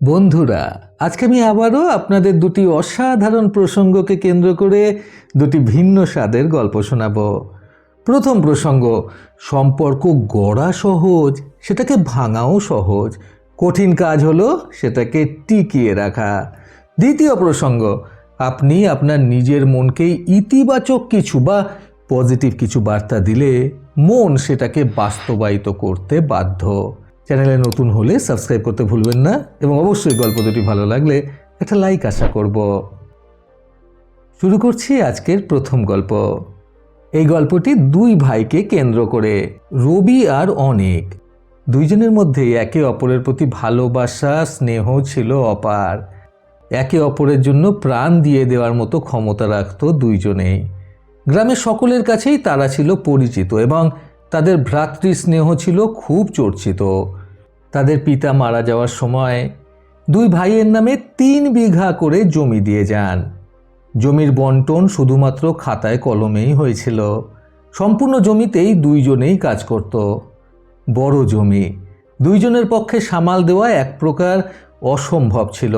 বন্ধুরা, আজকে আমি আবারও আপনাদের দুটি অসাধারণ প্রসঙ্গকে কেন্দ্র করে দুটি ভিন্ন স্বাদের গল্প শোনাব। প্রথম প্রসঙ্গ, সম্পর্ক গড়া সহজ, সেটাকে ভাঙাও সহজ, কঠিন কাজ হলো সেটাকে টিকিয়ে রাখা। দ্বিতীয় প্রসঙ্গ, আপনি আপনার নিজের মনকে ইতিবাচক কিছু বা পজিটিভ কিছু বার্তা দিলে মন সেটাকে বাস্তবায়িত করতে বাধ্য। চ্যানেলে নতুন হলে সাবস্ক্রাইব করতে ভুলবেন না এবং অবশ্যই গল্প দুটি ভালো লাগলে একটা লাইক আশা করব। শুরু করছি আজকের প্রথম গল্প। এই গল্পটি দুই ভাইকে কেন্দ্র করে, রবি আর অনেক। দুইজনের মধ্যে একে অপরের প্রতি ভালোবাসা, স্নেহ ছিল অপার। একে অপরের জন্য প্রাণ দিয়ে দেওয়ার মতো ক্ষমতা রাখত দুইজনেই। গ্রামের সকলের কাছেই তারা ছিল পরিচিত এবং তাদের ভ্রাতৃ স্নেহ ছিল খুব চর্চিত। তাদের পিতা মারা যাওয়ার সময় দুই ভাইয়ের নামে তিন বিঘা করে জমি দিয়ে যান। জমির বন্টন শুধুমাত্র খাতায় কলমেই হয়েছিল। সম্পূর্ণ জমিতেই দুইজনেই কাজ করত। বড় জমি। দুইজনের পক্ষে সামাল দেওয়া এক প্রকার অসম্ভব ছিল,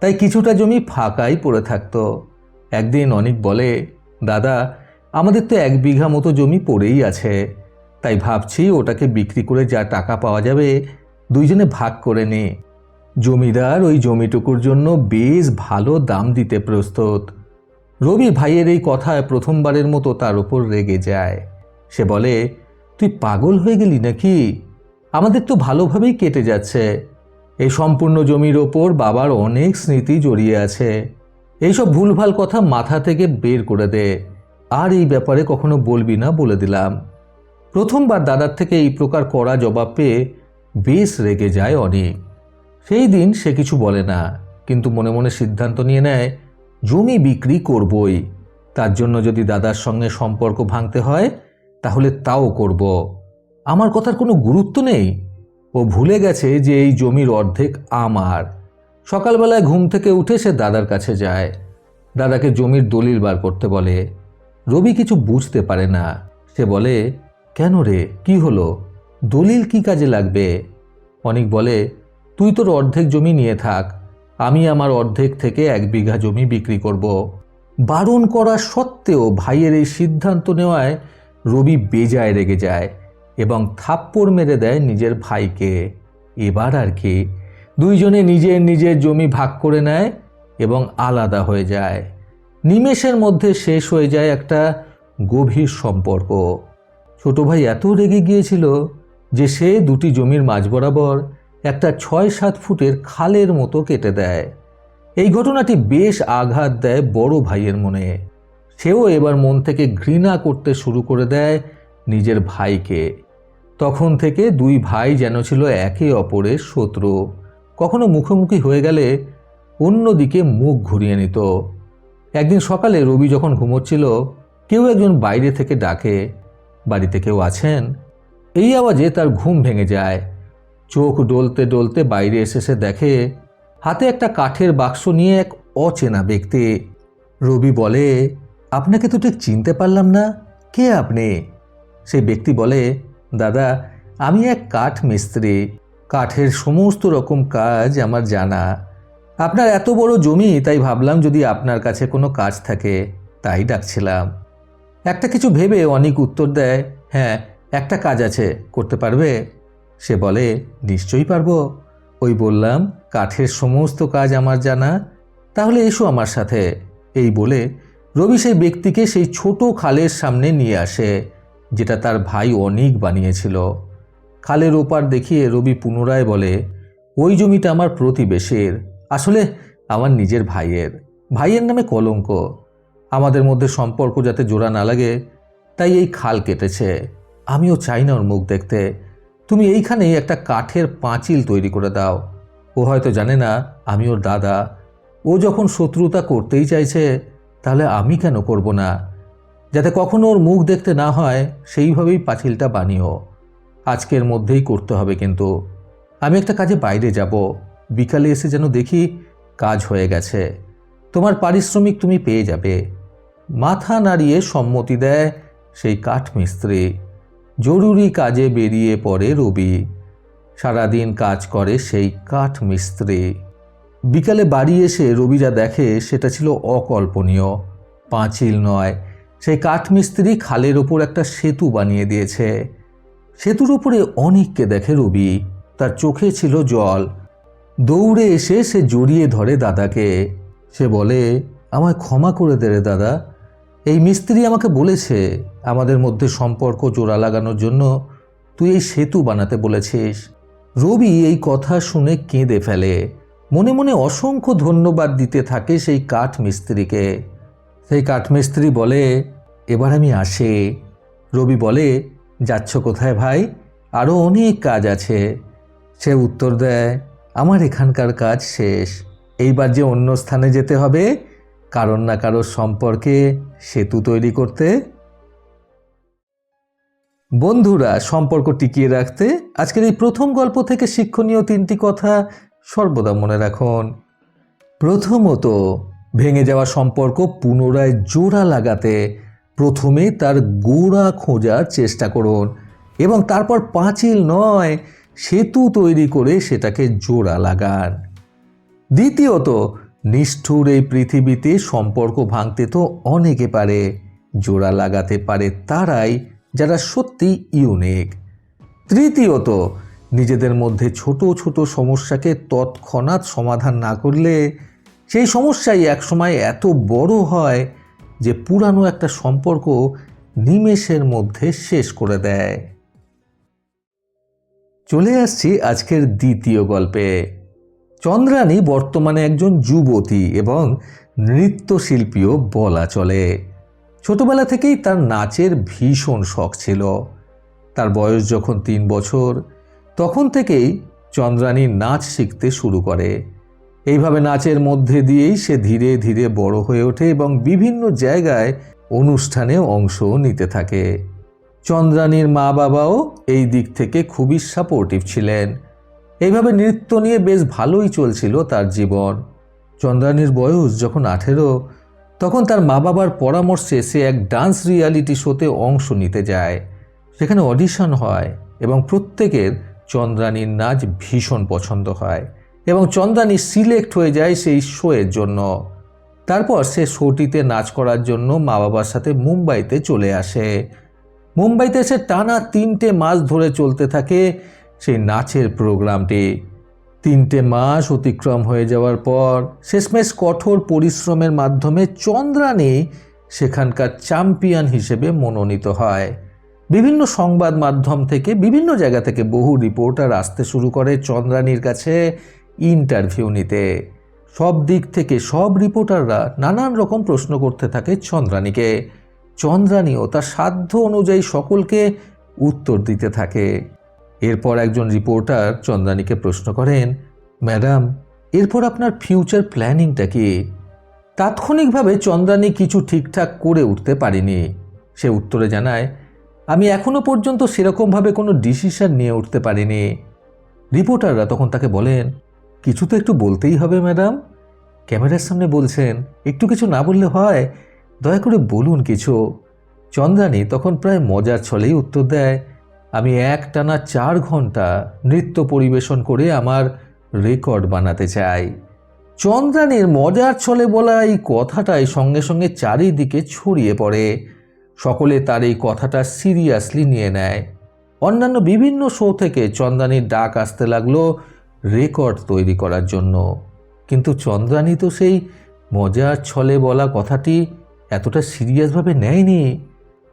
তাই কিছুটা জমি ফাঁকাই পড়ে থাকতো। একদিন অনেক বলে, দাদা, আমাদের তো এক বিঘা মতো জমি পড়েই আছে। তাই ভাবছি ওটাকে বিক্রি করে যা টাকা পাওয়া যাবে দুইজনে ভাগ করে নে। জমিদার ওই জমিটুকুর জন্য বেশ ভালো দাম দিতে প্রস্তুত। রবি ভাইয়ের এই কথায় প্রথমবারের মতো তার উপর রেগে যায়। সে বলে, তুই পাগল হয়ে গেলি নাকি? আমাদের তো ভালোভাবেই কেটে যাচ্ছে। এই সম্পূর্ণ জমির ওপর বাবার অনেক স্মৃতি জড়িয়ে আছে। এইসব ভুলভাল কথা মাথা থেকে বের করে দে। আর এই ব্যাপারে কখনো বলবি না বলে দিলাম। প্রথমবার দাদার থেকে এই প্রকার কড়া জবাব পেয়ে বেশ রেগে যায় অনেক। সেই দিন সে কিছু বলে না, কিন্তু মনে মনে সিদ্ধান্ত নিয়ে নেয়, জমি বিক্রি করবই। তার জন্য যদি দাদার সঙ্গে সম্পর্ক ভাঙতে হয়, তাহলে তাও করব। আমার কথার কোনো গুরুত্ব নেই। ও ভুলে গেছে যে এই জমির অর্ধেক আমার। সকালবেলায় ঘুম থেকে উঠে সে দাদার কাছে যায়। দাদাকে জমির দলিল বার করতে বলে। রবি কিছু বুঝতে পারে না। সে বলে, কেন রে? কি হলো? দলিল কি কাজে লাগবে? অনেক বলে, তুই তোর অর্ধেক জমি নিয়ে থাক, আমি আমার অর্ধেক থেকে এক বিঘা জমি বিক্রি করব। বারণ করা সত্ত্বেও ভাইয়ের এই সিদ্ধান্ত নেওয়ায় রবি বেজায় রেগে যায় এবং থাপ্পড় মেরে দেয় নিজের ভাইকে। এবার আর কি, দুইজনে নিজের নিজের জমি ভাগ করে নেয় এবং আলাদা হয়ে যায়। নিমেষের মধ্যে শেষ হয়ে যায় একটা গভীর সম্পর্ক। ছোট ভাই এত রেগে গিয়েছিল যে সে দুটি জমির মাঝ বরাবর একটা ছয় সাত ফুটের খালের মতো কেটে দেয়। এই ঘটনাটি বেশ আঘাত দেয় বড় ভাইয়ের মনে। সেও এবার মন থেকে ঘৃণা করতে শুরু করে দেয় নিজের ভাইকে। তখন থেকে দুই ভাই যেন ছিল একে অপরের শত্রু। কখনো মুখোমুখি হয়ে গেলে অন্যদিকে মুখ ঘুরিয়ে নিত। একদিন সকালে রবি যখন ঘুমোচ্ছিল, কেউ একজন বাইরে থেকে ডাকে, বাড়িতে কেউ আছেন? এই আওয়াজে তার ঘুম ভেঙে যায়। চোখ ডলতে ডলতে বাইরে এসে সে দেখে, হাতে একটা কাঠের বাক্স নিয়ে এক অচেনা ব্যক্তি। রবি বলে, আপনাকে তো ঠিক চিনতে পারলাম না, কে আপনি? সেই ব্যক্তি বলে, দাদা, আমি এক কাঠ মিস্ত্রি। কাঠের সমস্ত রকম কাজ আমার জানা। আপনার এত বড় জমি, তাই ভাবলাম যদি আপনার কাছে কোনো কাজ থাকে, তাই ডাকছিলাম। একটা কিছু ভেবে অনেক উত্তর দেয় হ্যাঁ একটা কাজ আছে, করতে পারবে? সে বলে, নিশ্চয়ই পারব। ওই বললাম, কাঠের সমস্ত কাজ আমার জানা, তাহলে এসো আমার সাথে। এই বলে, রবি সেই ব্যক্তিকে সেই ছোট খালের সামনে নিয়ে আসে, যেটা তার ভাই অনেক বানিয়েছিল। খালের ওপার দেখিয়ে রবি পুনরায় বলে, ওই জমিটা আমার প্রতিবেশের, আসলে আমার নিজের ভাইয়ের। ভাইয়ের নামে কলঙ্ক। আমাদের মধ্যে সম্পর্ক যাতে জোড়া না লাগে, তাই এই খাল কেটেছে। আমিও চাই না ওর মুখ দেখতে। তুমি এইখানেই একটা কাঠের পাঁচিল তৈরি করে দাও। ও হয়তো জানে না আমি ওর দাদা। ও যখন শত্রুতা করতেই চাইছে, তাহলে আমি কেন করব না? যাতে কখনো ওর মুখ দেখতে না হয়, সেইভাবেই পাঁচিলটা বানিও। আজকের মধ্যেই করতে হবে কিন্তু। আমি একটা কাজে বাইরে যাব। বিকালে এসে যেন দেখি কাজ হয়ে গেছে। তোমার পারিশ্রমিক তুমি পেয়ে যাবে। মাথা নাড়িয়ে সম্মতি দেয় সেই কাঠমিস্ত্রি। জরুরি কাজে বেরিয়ে পড়ে রবি। সারাদিন কাজ করে সেই কাঠ মিস্ত্রি। বিকালে বাড়ি এসে রবিরা দেখে সেটা ছিল অকল্পনীয়। পাঁচিল নয়, সেই কাঠমিস্ত্রি খালের ওপর একটা সেতু বানিয়ে দিয়েছে। সেতুর উপরে অনেককে দেখে রবি, তার চোখে ছিল জল। দৌড়ে এসে সে জড়িয়ে ধরে দাদাকে। সে বলে, আমায় ক্ষমা করে দে রে দাদা এই মিস্ত্রি আমাকে বলেছে আমাদের মধ্যে সম্পর্ক জোড়া লাগানোর জন্য তুই এই সেতু বানাতে বলেছিস। রবি এই কথা শুনে কেঁদে ফেলে। মনে মনে অসংখ্য ধন্যবাদ দিতে থাকে সেই কাঠ মিস্ত্রিকে। সেই কাঠমিস্ত্রি বলে, এবার আমি আসি। রবি বলে, যাচ্ছ কোথায় ভাই? আরও অনেক কাজ আছে। সে উত্তর দেয়, আমার এখানকার কাজ শেষ। এইবার যে অন্য স্থানে যেতে হবে কারণ না কারোর সম্পর্কে সেতু তৈরি করতে। বন্ধুরা, সম্পর্ক টিকিয়ে রাখতে আজকের এই প্রথম গল্প থেকে শিক্ষণীয় তিনটি কথা সর্বদা মনে রাখুন। প্রথমত, ভেঙে যাওয়া সম্পর্ক পুনরায় জোড়া লাগাতে প্রথমে তার গোড়া খোঁজার চেষ্টা করুন এবং তারপর পাঁচিল নয়, সেতু তৈরি করে সেটাকে জোড়া লাগান। দ্বিতীয়ত নিষ্ঠুর এই পৃথিবীতে সম্পর্ক ভাঙতে তো অনেকে পারে, জোড়া লাগাতে পারে তারাই যারা সত্যি ইউনিক। তৃতীয়ত, নিজেদের মধ্যে ছোট ছোট সমস্যাকে তৎক্ষণাৎ সমাধান না করলে সেই সমস্যাই একসময় এত বড় হয় যে পুরানো একটা সম্পর্ক নিমেষের মধ্যে শেষ করে দেয়। চলে আসছি আজকের দ্বিতীয় গল্পে। চন্দ্রানী বর্তমানে একজন যুবতী এবং নৃত্যশিল্পীও বলা চলে। ছোটবেলা থেকেই তার নাচের ভীষণ শখ ছিল। তার বয়স যখন তিন বছর, তখন থেকেই চন্দ্রানী নাচ শিখতে শুরু করে। এইভাবে নাচের মধ্যে দিয়েই সে ধীরে ধীরে বড় হয়ে ওঠে এবং বিভিন্ন জায়গায় অনুষ্ঠানে অংশ নিতে থাকে। চন্দ্রানীর মা বাবাও এই দিক থেকে খুবই সাপোর্টিভ ছিলেন। এইভাবে নৃত্য নিয়ে বেশ ভালোই চলছিল তার জীবন। চন্দ্রানীর বয়স যখন আঠেরো, তখন তার মা বাবার পরামর্শে সে এক ডান্স রিয়ালিটি শোতে অংশ নিতে যায়। সেখানে অডিশন হয় এবং প্রত্যেকের চন্দ্রানীর নাচ ভীষণ পছন্দ হয় এবং চন্দ্রানী সিলেক্ট হয়ে যায় সেই শোয়ের জন্য। তারপর সে শোটিতে নাচ করার জন্য মা বাবার সাথে মুম্বাইতে চলে আসে। মুম্বাইতে এসে টানা তিনটে মাস ধরে চলতে থাকে সেই নাচের প্রোগ্রামটি। তিনটে মাস অতিক্রম হয়ে যাওয়ার পর শেষমেশ কঠোর পরিশ্রমের মাধ্যমে চন্দ্রানী সেখানকার চ্যাম্পিয়ন হিসেবে মনোনীত হয়। বিভিন্ন সংবাদ মাধ্যম থেকে, বিভিন্ন জায়গা থেকে বহু রিপোর্টার আসতে শুরু করে চন্দ্রানীর কাছে ইন্টারভিউ নিতে। সব দিক থেকে সব রিপোর্টাররা নানান রকম প্রশ্ন করতে থাকে চন্দ্রানীকে। চন্দ্রানীও তার সাধ্য অনুযায়ী সকলকে উত্তর দিতে থাকে। এরপর একজন রিপোর্টার চন্দ্রানীকে প্রশ্ন করেন, ম্যাডাম, এরপর আপনার ফিউচার প্ল্যানিংটা কি? তাৎক্ষণিকভাবে চন্দ্রানী কিছু ঠিকঠাক করে উঠতে পারেনি। সে উত্তরে জানায়, আমি এখনও পর্যন্ত সেরকমভাবে কোনো ডিসিশন নিয়ে উঠতে পারিনি। রিপোর্টাররা তখন তাকে বলেন, কিছু তো একটু বলতেই হবে, ম্যাডাম। ক্যামেরার সামনে বলছেন, একটু কিছু না বললে হয়? দয়া করে বলুন কিছু। চন্দ্রানী তখন প্রায় মজার ছলেই উত্তর দেয় আমি এক টানা চার ঘণ্টা নৃত্য পরিবেশন করে আমার রেকর্ড বানাতে চাই। চন্দ্রানীর মজার ছলে বলা এই কথাটাই সঙ্গে সঙ্গে চারিদিকে ছড়িয়ে পড়ে। সকলে তার এই কথাটা সিরিয়াসলি নিয়ে নেয়। অন্যান্য বিভিন্ন শো থেকে চন্দ্রানীর ডাক আসতে লাগল রেকর্ড তৈরি করার জন্য। কিন্তু চন্দ্রানী তো সেই মজার ছলে বলা কথাটি এতটা সিরিয়াসভাবে নেয়নি।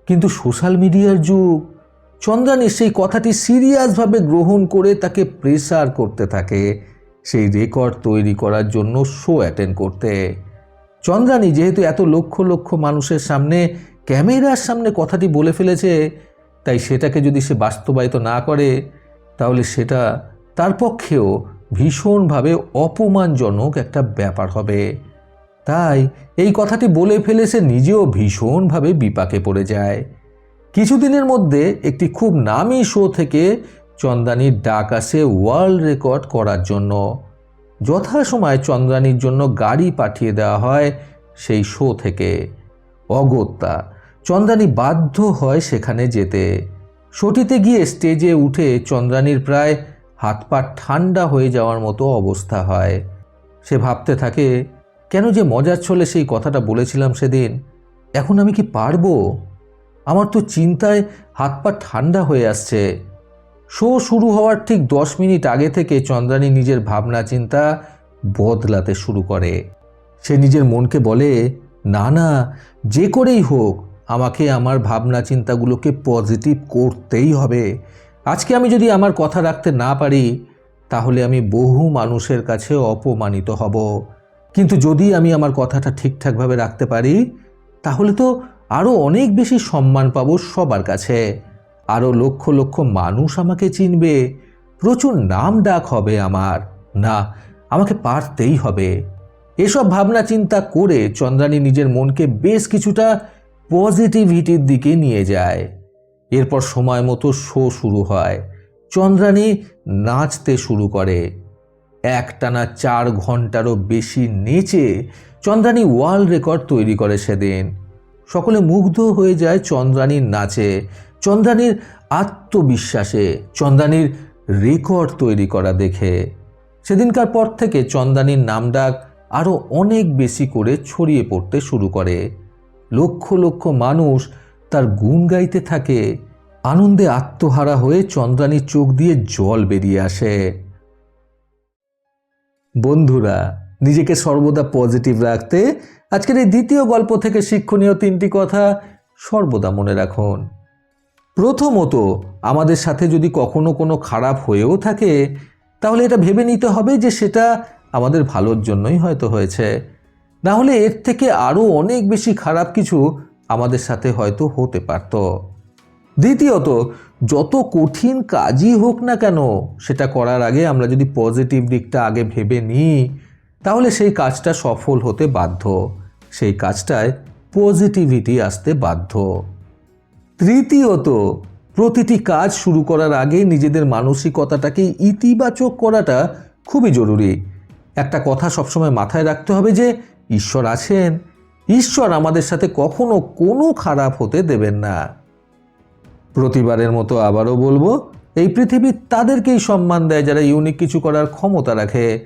কিন্তু সোশ্যাল মিডিয়ার যুগ চন্দ্রানী সেই কথাটি সিরিয়াসভাবে গ্রহণ করে তাকে প্রেসার করতে থাকে। সেই রেকর্ড তৈরি করার জন্য শো অ্যাটেন্ড করতে। চন্দ্রানী যেহেতু এত লক্ষ লক্ষ মানুষের সামনে, ক্যামেরার সামনে কথাটি বলে ফেলেছে, তাই সেটাকে যদি সে বাস্তবায়িত না করে, তাহলে সেটা তার পক্ষেও ভীষণভাবে অপমানজনক একটা ব্যাপার হবে। তাই এই কথাটি বলে ফেলে সে নিজেও ভীষণভাবে বিপাকে পড়ে যায়। কিছুদিনের মধ্যে একটি খুব নামি শো থেকে চন্দ্রানীর ডাক আসে ওয়ার্ল্ড রেকর্ড করার জন্য। যথাসময়ে চন্দ্রানীর জন্য গাড়ি পাঠিয়ে দেওয়া হয় সেই শো থেকে। অগত্যা, চন্দ্রানী বাধ্য হয় সেখানে যেতে। শোটিতে গিয়ে স্টেজে উঠে চন্দ্রানীর প্রায় হাত পা ঠান্ডা হয়ে যাওয়ার মতো অবস্থা হয়। সে ভাবতে থাকে, কেন যে মজার ছলে সেই কথাটা বলেছিলাম সেদিন, এখন আমি কি পারব? আমার তো চিন্তায় হাত পা ঠান্ডা হয়ে আসছে। শো শুরু হওয়ার ঠিক দশ মিনিট আগে থেকে চন্দ্রানী নিজের ভাবনা চিন্তা বদলাতে শুরু করে। সে নিজের মনকে বলে, না না, যে করেই হোক, আমাকে আমার ভাবনা চিন্তাগুলোকে পজিটিভ করতেই হবে। আজকে আমি যদি আমার কথা রাখতে না পারি, তাহলে আমি বহু মানুষের কাছে অপমানিত হব। কিন্তু যদি আমি আমার কথাটা ঠিকঠাকভাবে রাখতে পারি, তাহলে তো আরও অনেক বেশি সম্মান পাবো সবার কাছে। আরও লক্ষ লক্ষ মানুষ আমাকে চিনবে। প্রচুর নাম ডাক হবে আমার। না, আমাকে পারতেই হবে। এসব ভাবনা চিন্তা করে চন্দ্রানী নিজের মনকে বেশ কিছুটা পজিটিভিটির দিকে নিয়ে যায়। এরপর সময় মতো শো শুরু হয়। চন্দ্রানী নাচতে শুরু করে। একটানা চার ঘন্টারও বেশি নেচে চন্দ্রানী ওয়ার্ল্ড রেকর্ড তৈরি করে সেদিন। সকলে মুগ্ধ হয়ে যায় চন্দ্রানীর নাচে। চন্দ্রানীর আত্মবিশ্বাসে, চন্দ্রানীর রেকর্ড তৈরি করা দেখে। সেদিনকার পর থেকে চন্দ্রানীর নামডাক আরও অনেক বেশি করে ছড়িয়ে পড়তে শুরু করে। লক্ষ লক্ষ মানুষ তার গুণ গাইতে থাকে। আনন্দে আত্মহারা হয়ে চন্দ্রানীর চোখ দিয়ে জল বেরিয়ে আসে। বন্ধুরা, নিজেকে সর্বদা পজিটিভ রাখতে আজকের এই দ্বিতীয় গল্প থেকে শিক্ষণীয় তিনটি কথা সর্বদা মনে রাখুন। প্রথমত, আমাদের সাথে যদি কখনো কোনো খারাপ হয়েও থাকে, তাহলে এটা ভেবে নিতে হবে যে সেটা আমাদের ভালোর জন্যই হয়তো হয়েছে। না হলে এর থেকে আরও অনেক বেশি খারাপ কিছু আমাদের সাথে হয়তো হতে পারত। দ্বিতীয়ত, যত কঠিন কাজই হোক না কেন, সেটা করার আগে আমরা যদি পজিটিভ দিকটা আগে ভেবে নিই তাহলে সেই কাজটা সফল হতে বাধ্য। সেই কাজটায় পজিটিভিটি আসতে বাধ্য। তৃতীয়ত, প্রতিটি কাজ শুরু করার আগে নিজেদের মানসিকতাটাকে ইতিবাচক করাটা খুবই জরুরি। একটা কথা সবসময় মাথায় রাখতে হবে যে, ঈশ্বর আছেন। ঈশ্বর আমাদের সাথে কখনো কোনো খারাপ হতে দেবেন না। প্রতিবারের মতো আবারও বলব, এই পৃথিবী তাদেরকেই সম্মান দেয় যারা ইউনিক কিছু করার ক্ষমতা রাখে।